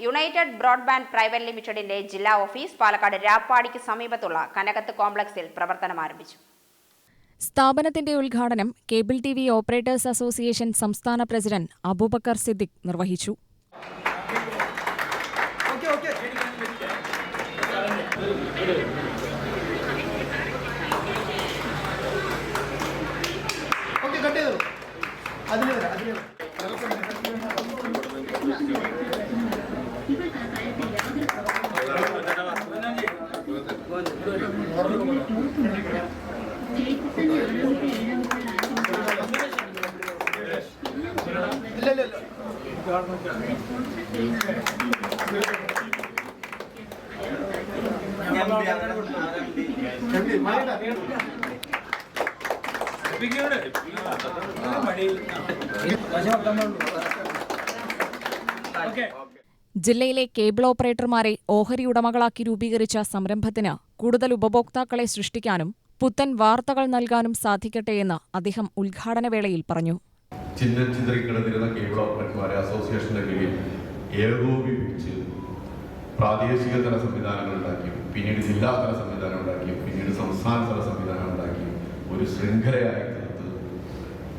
United broadband private ലിമിറ്റഡിന്റെ ജില്ലാ office Palakkad രാപ്പാടിക്ക് സമീപത്തുള്ള കനകത്ത് കോംപ്ലക്സിൽ പ്രവർത്തനം ആരംഭിച്ചു സ്ഥാപനത്തിന്റെ ഉദ്ഘാടനം cable T V operators association സംസ്ഥാന പ്രസിഡന്റ് അബൂബക്കർ സിദ്ദിഖ് നിർവഹിച്ചു ഓക്കെ ഓക്കെ ഓക്കെ കട്ട് ചെയ്തോളൂ അതിന് അതിന് വരാം ജില്ലയിലെ കേബിൾ ഓപ്പറേറ്റർമാരെ ഓഹരി ഉടമകളാക്കി രൂപീകരിച്ച സംരംഭത്തിന് കൂടുതൽ ഉപഭോക്താക്കളെ സൃഷ്ടിക്കാനും പുത്തൻ വാർത്തകൾ നൽകാനും സാധിക്കട്ടെയെന്ന് അദ്ദേഹം ഉദ്ഘാടന വേളയിൽ പറഞ്ഞു കേബിൾ ഓപ്പറേറ്റർമാരെ അസോസിയേഷന്റെ കീഴിൽ ഏകോപിപ്പിച്ച് പ്രാദേശിക തല സംവിധാനങ്ങൾ ഉണ്ടാക്കിയും പിന്നീട് ജില്ലാ തല സംവിധാനം ഉണ്ടാക്കിയും പിന്നീട് സംസ്ഥാന തല സംവിധാനം ഉണ്ടാക്കിയും ഒരു ശൃംഖലയായി തീർത്ത്.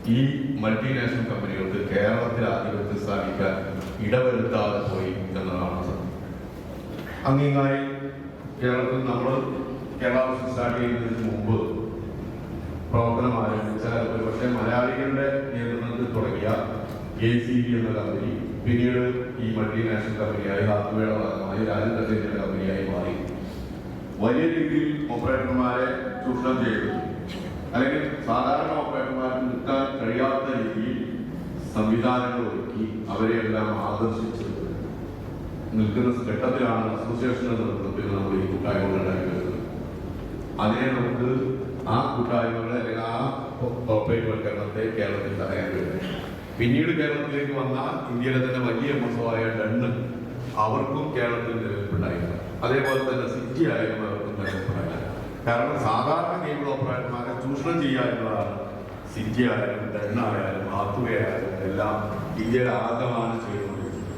ഈ മൾട്ടിനാഷണൽ കമ്പനികൾക്ക് കേരളത്തിൽ ആധിപത്യം സ്ഥാപിക്കാൻ ഇടവരുത്താതെ പോയി എന്നതാണ് സത്യം. അങ്ങിങ്ങായി കേരളത്തിൽ നമ്മൾ കേരള സ്റ്റാർട്ട് ചെയ്യുന്നതിന് മുമ്പ് പ്രവർത്തനം ആരംഭിച്ച ഒരുപക്ഷെ മലയാളികളുടെ നേതൃത്വത്തിൽ തുടങ്ങിയ എ സി ബി എന്ന കമ്പനി പിന്നീട് ഈ മൾട്ടിനാഷണൽ കമ്പനിയായി ഹാത്തുവയുടെ ഭാഗമായി രാജ്യത്തെ കമ്പനിയായി മാറി. വലിയ രീതിയിൽ ഓപ്പറേറ്റർമാരെ ചൂഷണം ചെയ്തു. അല്ലെങ്കിൽ സാധാരണ ഓപ്പറേറ്റർമാർക്ക് നിൽക്കാൻ കഴിയാത്ത രീതിയിൽ സംവിധാനങ്ങൾ ഒരുക്കി അവരെയെല്ലാം ആകർഷിച്ച് നിൽക്കുന്ന ഘട്ടത്തിലാണ് അസോസിയേഷന്റെ നേതൃത്വത്തിൽ നമ്മൾ ഈ കൂട്ടായ്മകൾ ഉണ്ടാക്കി വരുന്നത് അതിനെ നമുക്ക് ആ കൂട്ടായ്മകളെ അല്ലെങ്കിൽ ആ കോർപ്പറേറ്റ്വൽക്കരണത്തെ കേരളത്തിൽ തടയാൻ കഴിയും. പിന്നീട് കേരളത്തിലേക്ക് വന്ന ഇന്ത്യയിലെ തന്നെ വലിയ മസമായ ഡണ്ണ് അവർക്കും കേരളത്തിൽ നിലനിൽപ്പുണ്ടായില്ല അതേപോലെ തന്നെ സിറ്റി ആയാലും അവർക്കും നിലനിൽപ്പുണ്ടായില്ല കാരണം സാധാരണ കേബിൾ ഓപ്പറേറ്റർമാരെ ചൂഷണം ചെയ്യാനുള്ളതാണ് സിറ്റി ആയാലും ഡണ്ണായാലും ആത്തുകയായാലും എല്ലാം ഇന്ത്യയുടെ ആഗമാണ് ചെയ്തുകൊണ്ടിരിക്കുന്നത്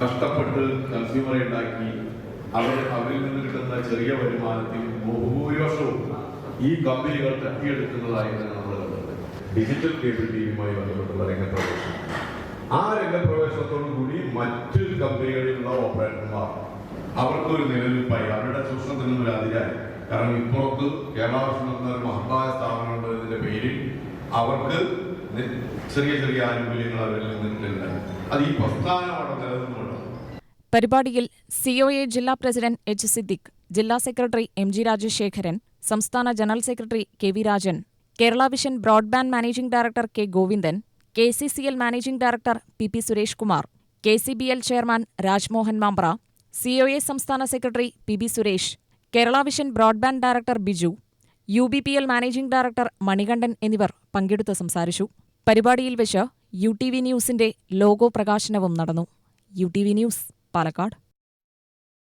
കഷ്ടപ്പെട്ട് കൺസ്യൂമറെ ഉണ്ടാക്കി അവർ അവരിൽ നിന്ന് കിട്ടുന്ന ചെറിയ വരുമാനത്തിൽ ഭൂരിപക്ഷവും ഈ കമ്പനികൾ തട്ടിയെടുക്കുന്നതായിട്ടാണ് നമ്മൾ കണ്ടത് ഡിജിറ്റൽ കേബിൾ ടിവിയുമായി ബന്ധപ്പെട്ടുള്ള രംഗപ്രവേശനം ആ രംഗപ്രവേശനത്തോടു കൂടി കമ്പനികളിലുള്ള ഓപ്പറേറ്റർമാർ അവർക്കൊരു നിലനിൽപ്പായി. അവരുടെ ചൂഷണത്തിനും ഒരു അതിരായി കാരണം ഇപ്പുറത്ത് കേരള ഭക്ഷണം എന്ന ഒരു മഹത്തായ സ്ഥാപനം ഉള്ളതിന്റെ പേരിൽ അവർക്ക് ചെറിയ ചെറിയ ആനുകൂല്യങ്ങൾ അവരിൽ അത് ഈ പ്രസ്ഥാനം പരിപാടിയിൽ സി ഒ എ ജില്ലാ പ്രസിഡന്റ് എച്ച് സിദ്ദിഖ് ജില്ലാ സെക്രട്ടറി എം ജി രാജശേഖരൻ സംസ്ഥാന general secretary K. V. Rajan Kerala vision broadband managing director K. Govindan K. C. C. L. Managing director P. P. Suresh Kumar K. C. B. L. Chairman Rajmohan Mambra A സംസ്ഥാന secretary P. B Suresh Kerala vision broadband director Biju U. B. P. L. Managing director Manikandan എന്നിവർ പങ്കെടുത്ത് സംസാരിച്ചു. പരിപാടിയിൽ വെച്ച് U T V ന്യൂസിന്റെ logo പ്രകാശനവും നടന്നു. U T V news Palakkad.